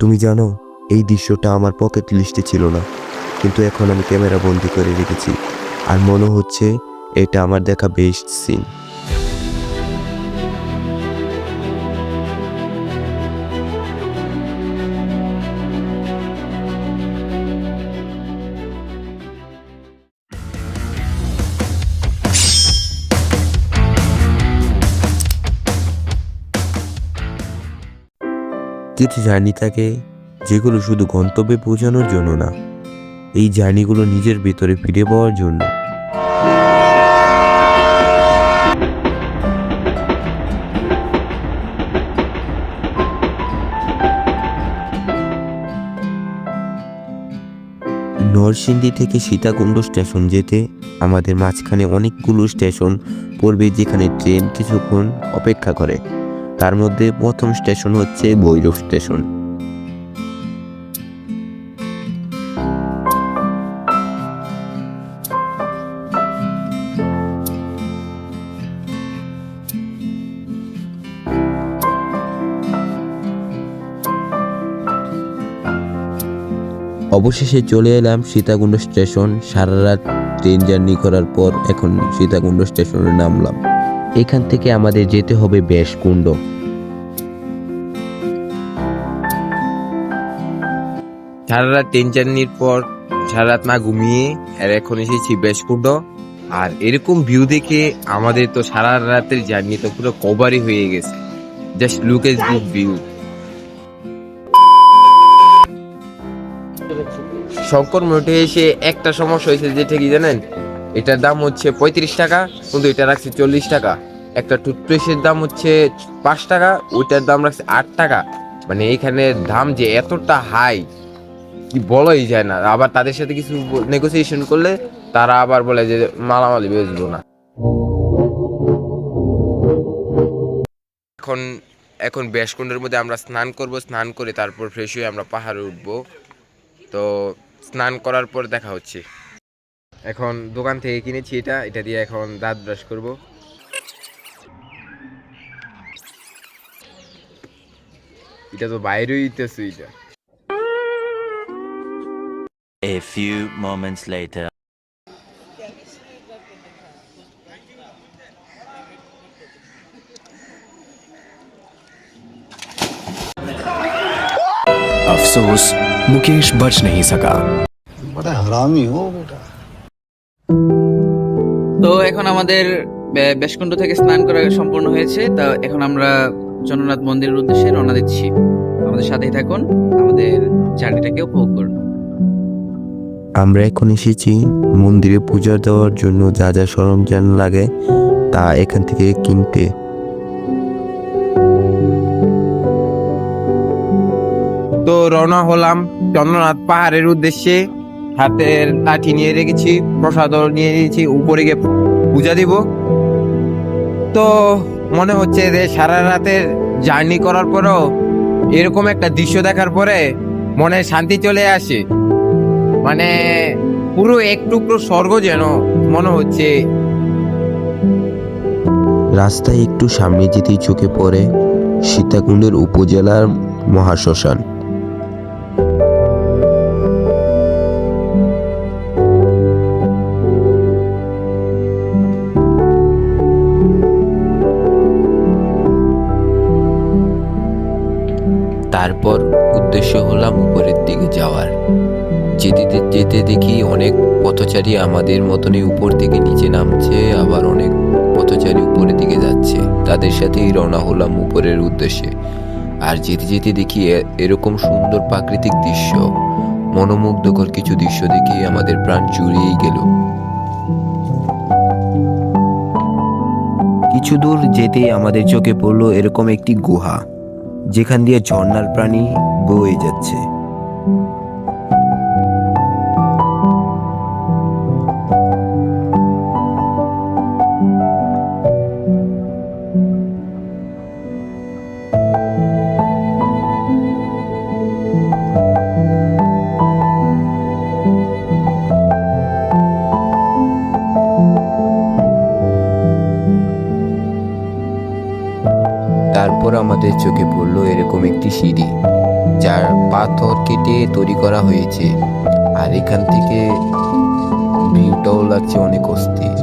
তুমি জানো, এই দৃশ্যটা আমার পকেট লিস্টে ছিল না, কিন্তু এখন আমি ক্যামেরা বন্দি করে রেখেছি। আর মনে হচ্ছে এটা আমার দেখা বেস্ট সিন কিছু জার্নি থাকে যেগুলো শুধু গন্তব্যে পৌঁছানোর জন্য না, এই জার্নিগুলো নিজের ভেতরে ফিরে পাওয়ার জন্য। নরসিংদী থেকে সীতাকুণ্ড স্টেশন যেতে আমাদের মাঝখানে অনেকগুলো স্টেশন পড়বে যেখানে ট্রেন কিছুক্ষণ অপেক্ষা করে। তার মধ্যে প্রথম স্টেশন হচ্ছে ভৈরব স্টেশন। অবশেষে চলে এলাম সীতাকুণ্ড স্টেশন। সারা রাত ট্রেন জার্নি করার পর এখন সীতাকুণ্ড স্টেশনে নামলাম। এখান থেকে আমাদের যেতে হবে বেশকুণ্ড সারা রাত ট্রেন জার্নির পর সারা রাত না ঘুমিয়ে আর এখন এসেছি বেশকুণ্ড আর এরকম ভিউ দেখে আমাদের তো সারা রাতের জার্নি তো পুরো কভারই হয়ে গেছে। Just look as this view Shankar মোটে এসে একটা সমস্যা হয়েছে, যেটা কি জানেন? এটার দাম হচ্ছে পঁয়ত্রিশ টাকা, কিন্তু এটা রাখছে চল্লিশ টাকা। একটা টুথপেস্টের দাম হচ্ছে পাঁচ টাকা, ওইটার দাম রাখছে আট টাকা। মানে এখানে দাম যে এতটা হাই কি বলাই যায় না। আবার তাদের সাথে কিছু নেগোসিয়েশন করলে তারা আবার বলে যে মালামালি বেচবো না। এখন এখন বেশকুণ্ডের মধ্যে আমরা স্নান করব, স্নান করে তারপর ফ্রেশ হয়ে আমরা পাহাড়ে উঠবো। তো স্নান করার পর দেখা হচ্ছে। এখন দোকান থেকে কিনেছি এটা এটা দিয়ে এখন দাঁত ব্রাশ করব এটা তো বাইরেই হইতেছে এটা A few moments later. अफसोस मुकेश बच नहीं सका बड़ा हरामी हो बेटा তো এখন আমাদের বেশকুণ্ড থেকে স্নান করা সম্পূর্ণ হয়েছে। তা এখন আমরা জগন্নাথ মন্দিরের উদ্দেশ্যে রওনা দিচ্ছি। আমাদের সাথেই থাকুন আমাদের জার্নিটাকে উপভোগ করুন। আমরা এখন এসেছি মন্দিরে পূজা দেওয়ার জন্য যা যা সরঞ্জাম লাগে তা এখান থেকে কিনতে। তো রওনা হলাম চন্দ্রনাথ পাহাড়ের উদ্দেশ্যে। হাতের লাঠি নিয়ে রেখেছি প্রসাদ নিয়ে নিয়েছি উপরে গিয়ে পূজা দিব। তো মনে হচ্ছে যে সারা রাতের জার্নি করার পরেও এরকম একটা দৃশ্য দেখার পরে মনে শান্তি চলে আসে। মানে পুরো এক টুকরো স্বর্গ যেন মনে হচ্ছে। রাস্তায় একটু সামনে যেতেই চোখে পড়ে সীতাকুণ্ডের উপজেলার মহাশ্মশান। উদ্দেশ্য উপরের দিকে যাওয়ার। যেতে যেতে- দেখি অনেক পথচারী আমাদের মতনই উপর থেকে নিচে নামছে, আবার অনেক পথচারী উপরের দিকে যাচ্ছে। তাদের সাথেই রওনা হলাম উপরের উদ্দেশ্যে। আর যেতে যেতে দেখি এরকম সুন্দর প্রাকৃতিক দৃশ্য, মনোমুগ্ধকর কিছু দৃশ্য দেখে আমাদের প্রাণ জুড়িয়েই গেল। কিছু দূর যেতেই আমাদের চোখে পড়ল এরকম একটি গুহা, যেখান দিয়ে ঝর্ণার প্রাণী বয়ে যাচ্ছে। তারপর আমাদের চোখে পড়ল এরকম একটি সিঁড়ি। যা চার পাথর কেটে তৈরি করা হয়েছে। আর এখান থেকে ভিউটাও লাগছে অনেক অস্থির।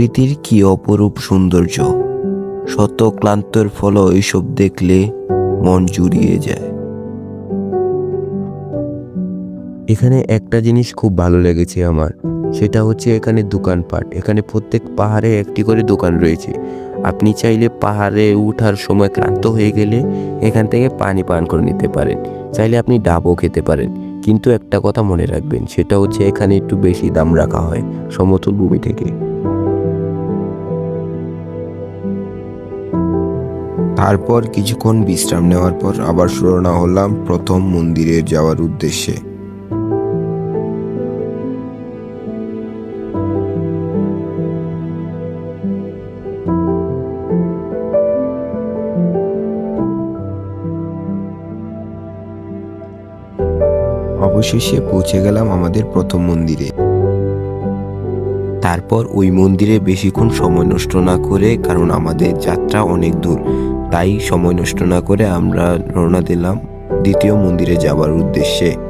প্রকৃতির কি অপরূপ সৌন্দর্য? শত ক্লান্তর ফল এইসব দেখলে মন জুড়িয়ে যায়। এখানে একটা জিনিস খুব ভালো লেগেছে আমার, সেটা হচ্ছে এখানে দোকানপাট। এখানে প্রত্যেক পাহাড়ে একটি করে দোকান রয়েছে। আপনি চাইলে পাহাড়ে ওঠার সময় ক্লান্ত হয়ে গেলে এখান থেকে পানি পান করে নিতে পারেন। চাইলে আপনি ডাবও খেতে পারেন। কিন্তু একটা কথা মনে রাখবেন, সেটা হচ্ছে এখানে একটু বেশি দাম রাখা হয় সমতল ভূমি থেকে। তারপর কিছুক্ষণ বিশ্রাম নেওয়ার পর আবার রওনা হলাম প্রথম মন্দিরে যাওয়ার উদ্দেশ্যে। অবশেষে পৌঁছে গেলাম আমাদের প্রথম মন্দিরে। তারপর ওই মন্দিরে বেশিক্ষণ সময় নষ্ট না করে, কারণ আমাদের যাত্রা অনেক দূর। তাই সময় নষ্ট না করে আমরা রওনা দিলাম দ্বিতীয় মন্দিরে যাওয়ার উদ্দেশ্যে।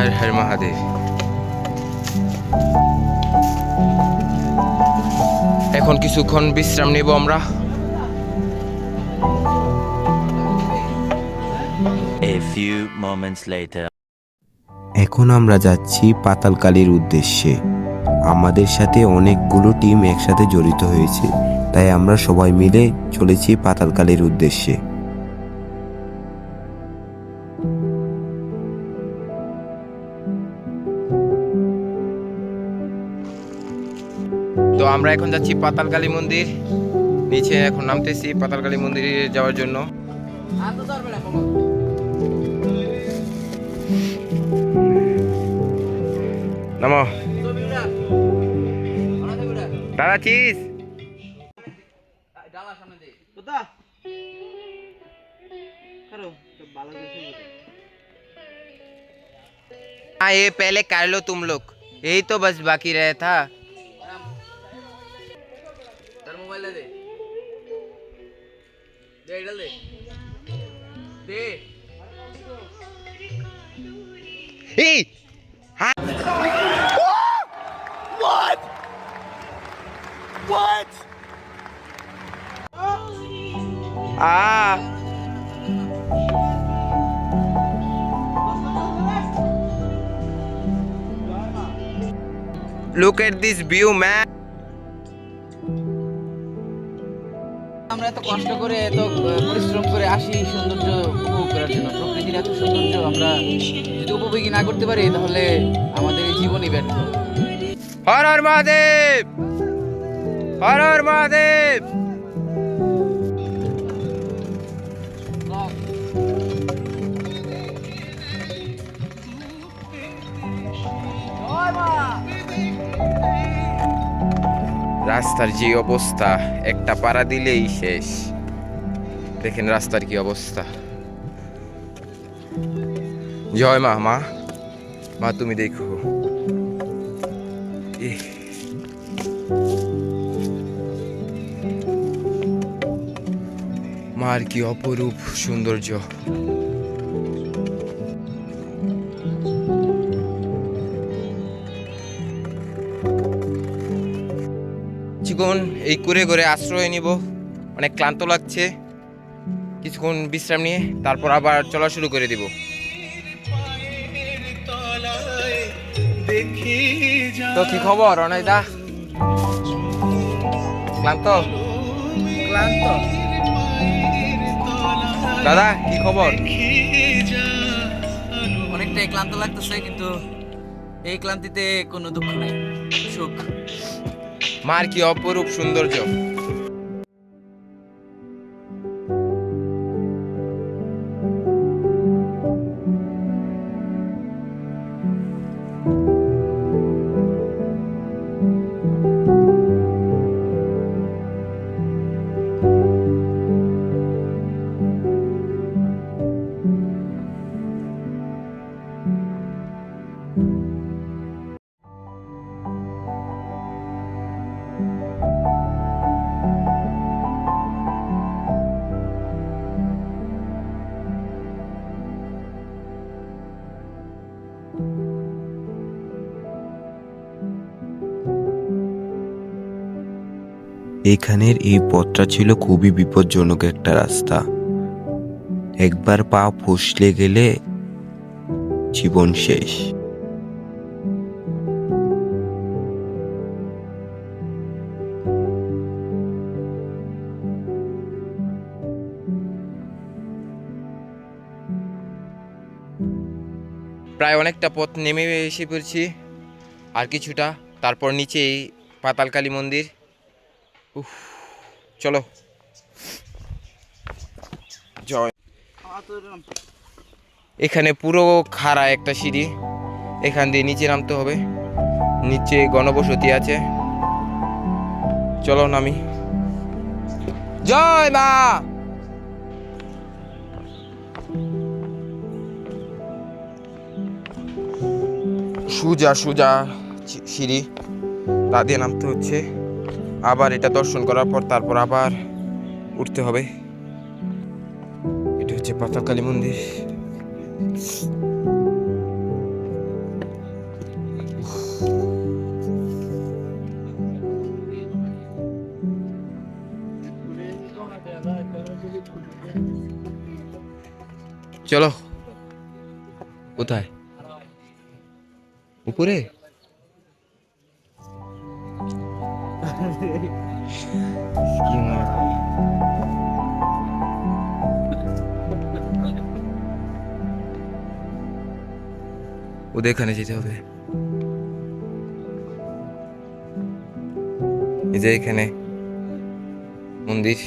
হর হর মহাদেব। এখন কিছুক্ষণ বিশ্রাম নেব আমরা। A few moments এখন আমরা যাচ্ছি পাতালকালির উদ্দেশ্যে। আমাদের সাথে অনেকগুলো টিম একসাথে জড়িত হয়েছে তাই আমরা সবাই মিলে চলেছি পাতালকালীর উদ্দেশ্যে। আমরা এখন যাচ্ছি পাতালকালী মন্দির নিচে এখন নামতেছি পাতালকালী মন্দিরে যাওয়ার জন্য নামো দাদা চিজ ডালা সামনে দে हाँ ये पहले कर लो तुम लोग यही तो बस बाकी रहा था তার মোবাইল দে দে এটা দে দে Ah. Look at this view, man. করে এত পরিশ্রম করে আসি সৌন্দর্য উপভোগ করার জন্য। প্রকৃতির এত সৌন্দর্য আমরা যদি উপভোগী না করতে পারি, তাহলে আমাদের এই জীবনই ব্যর্থ। হর হর মহাদেব! হর হর মহাদেব! রাস্তার যে অবস্থা, একটা পাড়া দিলেই শেষ। দেখেন রাস্তার কি অবস্থা। জয় মা মা। মা, তুমি দেখো। মার কি অপরূপ সৌন্দর্য। কিছুক্ষণ এই করে করে আশ্রয় নিব। অনেক ক্লান্ত লাগছে। কিছুক্ষণ বিশ্রাম নিয়ে তারপর আবার চলা শুরু করে দিব। তো কি খবর অনয় দা ক্লান্ত? ক্লান্ত। দাদা কি খবর? অনেকটাই ক্লান্ত লাগতেছে কিন্তু এই ক্লান্তিতে কোনো দুঃখ নেই সুখ। মার কি অপরূপ সৌন্দর্য। এখানের এই পথটা ছিল খুবই বিপজ্জনক একটা রাস্তা। একবার পা ফসলে গেলে জীবন শেষ। প্রায় অনেকটা পথ নেমে এসে পড়ছি, আর কিছুটা। তারপর নিচেই পাতালকালী মন্দির। উফ, চলো। জয়। এখানে পুরো খাড়া একটা সিঁড়ি। এখান দিয়ে নিচে নামতে হবে। নিচে গণবসতি আছে। চলো নামি। জয় মা! সুজা সুজা সিঁড়ি। তা দিয়ে নামতে হচ্ছে। আবার এটা দর্শন করার পর তারপর আবার উঠতে হবে। এটা হচ্ছে পাতালকালী মন্দির। চলো। কোথায়? উপরে? ওদের এখানে যেতে হবে। এই যে এখানে মন্দির।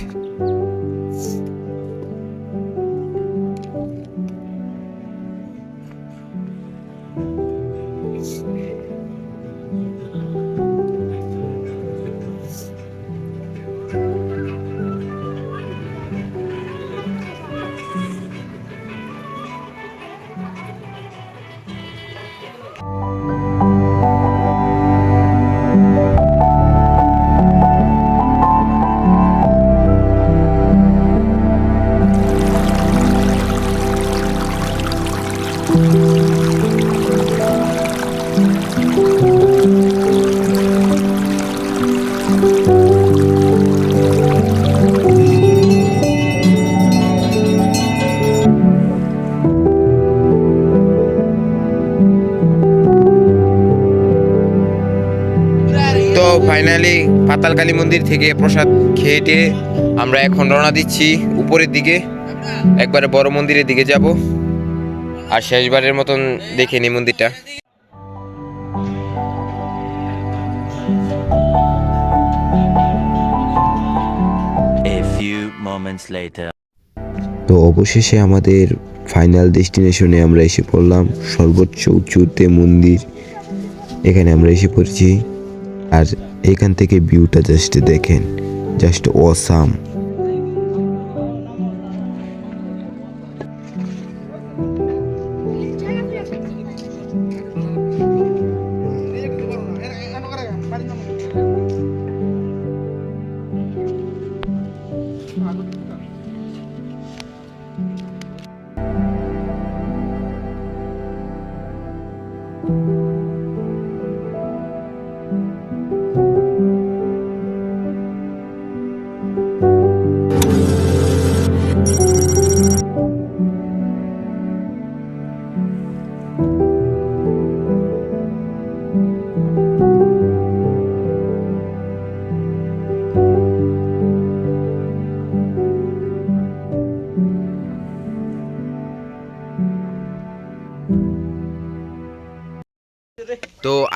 পাতালকালী মন্দির থেকে প্রসাদ খেয়ে টেয়ে আমরা এখন রওনা দিচ্ছি উপরের দিকে। একবারে বড় মন্দিরের দিকে যাব। আর শেষবারের মতন দেখে নি মন্দিরটা. তো অবশেষে আমাদের ফাইনাল ডেস্টিনেশনে আমরা এসে পড়লাম। সর্বোচ্চ উঁচুতে মন্দির। এখানে আমরা এসে পড়ছি। আর এখান থেকে ভিউটা জাস্ট দেখেন জাস্ট অসাম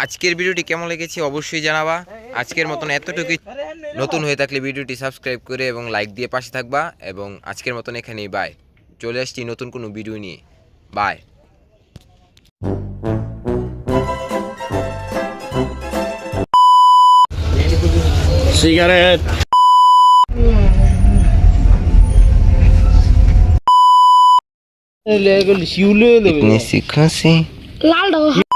আজকের ভিডিওটি কেমন লেগেছে অবশ্যই জানাবা। আজকের মতন এতটুকুই। নতুন হয়ে থাকলে ভিডিওটি সাবস্ক্রাইব করে এবং লাইক দিয়ে পাশে থাকবা এবং আজকের মতন এখানেই বাই চলে আসছি নতুন কোনো ভিডিও নিয়ে। By cigarette a